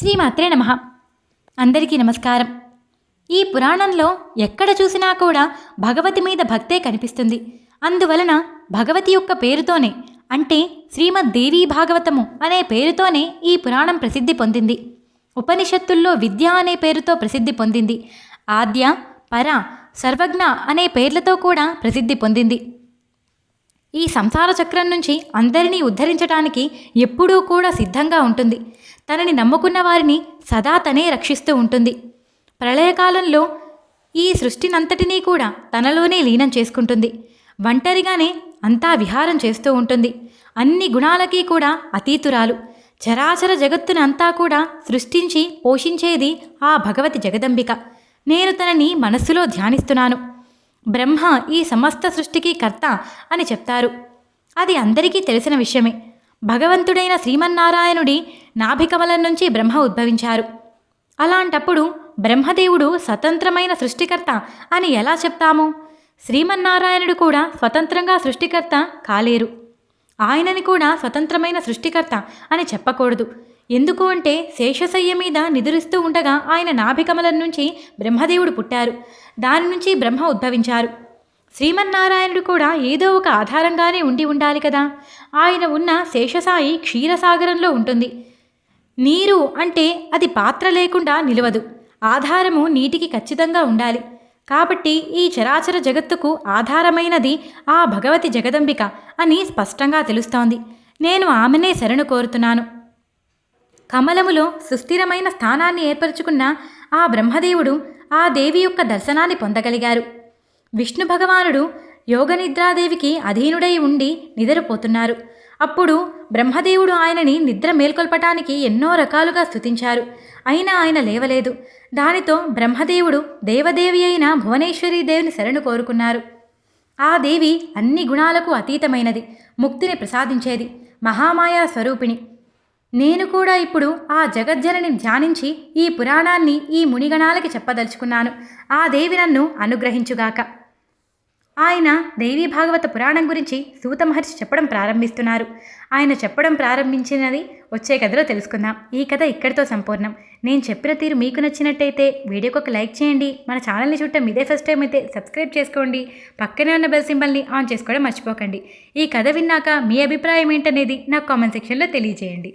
శ్రీమాత్రే నమ. అందరికీ నమస్కారం. ఈ పురాణంలో ఎక్కడ చూసినా కూడా భగవతి మీద భక్తే కనిపిస్తుంది. అందువలన భగవతి యొక్క పేరుతోనే అంటే శ్రీమద్ దేవీ భాగవతము అనే పేరుతోనే ఈ పురాణం ప్రసిద్ధి పొందింది. ఉపనిషత్తుల్లో విద్య అనే పేరుతో ప్రసిద్ధి పొందింది. ఆద్య పర సర్వజ్ఞ అనే పేర్లతో కూడా ప్రసిద్ధి పొందింది. ఈ సంసార చక్రం నుంచి అందరినీ ఉద్ధరించడానికి ఎప్పుడూ కూడా సిద్ధంగా ఉంటుంది. తనని నమ్ముకున్న వారిని సదా తనే రక్షిస్తూ ఉంటుంది. ప్రళయకాలంలో ఈ సృష్టినంతటినీ కూడా తనలోనే లీనం చేసుకుంటుంది. ఒంటరిగానే అంతా విహారం చేస్తూ ఉంటుంది. అన్ని గుణాలకి కూడా అతీతురాలు. చరాచర జగత్తునంతా కూడా సృష్టించి పోషించేది ఆ భగవతి జగదంబిక. నేను తనని మనస్సులో ధ్యానిస్తున్నాను. బ్రహ్మ ఈ సమస్త సృష్టికి కర్త అని చెప్తారు. అది అందరికీ తెలిసిన విషయమే. భగవంతుడైన శ్రీమన్నారాయణుడి నాభికమలం నుంచి బ్రహ్మ ఉద్భవించారు. అలాంటప్పుడు బ్రహ్మదేవుడు స్వతంత్రమైన సృష్టికర్త అని ఎలా చెప్తాము? శ్రీమన్నారాయణుడు కూడా స్వతంత్రంగా సృష్టికర్త కాలేరు. ఆయనని కూడా స్వతంత్రమైన సృష్టికర్త అని చెప్పకూడదు. ఎందుకు అంటే శేషశయ్య మీద నిదురిస్తూ ఉండగా ఆయన నాభికమలం నుంచి బ్రహ్మదేవుడు పుట్టారు. దాని నుంచి బ్రహ్మ ఉద్భవించారు. శ్రీమన్నారాయణుడు కూడా ఏదో ఒక ఆధారంగానే ఉండి ఉండాలి కదా. ఆయన ఉన్న శేషసాయి క్షీరసాగరంలో ఉంటుంది. నీరు అంటే అది పాత్ర లేకుండా నిలవదు. ఆధారము నీటికి ఖచ్చితంగా ఉండాలి. కాబట్టి ఈ చరాచర జగత్తుకు ఆధారమైనది ఆ భగవతి జగదంబిక అని స్పష్టంగా తెలుస్తోంది. నేను ఆమెనే శరణు కోరుతున్నాను. కమలములో సుస్థిరమైన స్థానాన్ని ఏర్పరచుకున్న ఆ బ్రహ్మదేవుడు ఆ దేవి యొక్క దర్శనాన్ని పొందగలిగారు. విష్ణు భగవానుడు యోగనిద్రాదేవికి అధీనుడై ఉండి నిద్రపోతున్నారు. అప్పుడు బ్రహ్మదేవుడు ఆయనని నిద్ర మేల్కొల్పటానికి ఎన్నో రకాలుగా స్థుతించారు అయినా ఆయన లేవలేదు. దానితో బ్రహ్మదేవుడు దేవదేవి అయిన భువనేశ్వరీ దేవిని శరణు కోరుకున్నారు. ఆ దేవి అన్ని గుణాలకు అతీతమైనది ముక్తిని ప్రసాదించేది మహామాయా స్వరూపిణి. నేను కూడా ఇప్పుడు ఆ జగజ్జనని ధ్యానించి ఈ పురాణాన్ని ఈ మునిగణాలకి చెప్పదలుచుకున్నాను. ఆ దేవి నన్ను అనుగ్రహించుగాక. ఆయన దేవీ భాగవత పురాణం గురించి సూత మహర్షి చెప్పడం ప్రారంభిస్తున్నారు. ఆయన చెప్పడం ప్రారంభించినది వచ్చే కథలో తెలుసుకుందాం. ఈ కథ ఇక్కడితో సంపూర్ణం. నేను చెప్పిన తీరు మీకు నచ్చినట్టయితే వీడియోకి ఒక లైక్ చేయండి. మన ఛానల్ని చూడటం ఇదే ఫస్ట్ టైం అయితే సబ్స్క్రైబ్ చేసుకోండి. పక్కనే ఉన్న బెల్ సింబల్ని ఆన్ చేసుకోవడం మర్చిపోకండి. ఈ కథ విన్నాక మీ అభిప్రాయం ఏంటనేది నాకు కామెంట్ సెక్షన్లో తెలియజేయండి.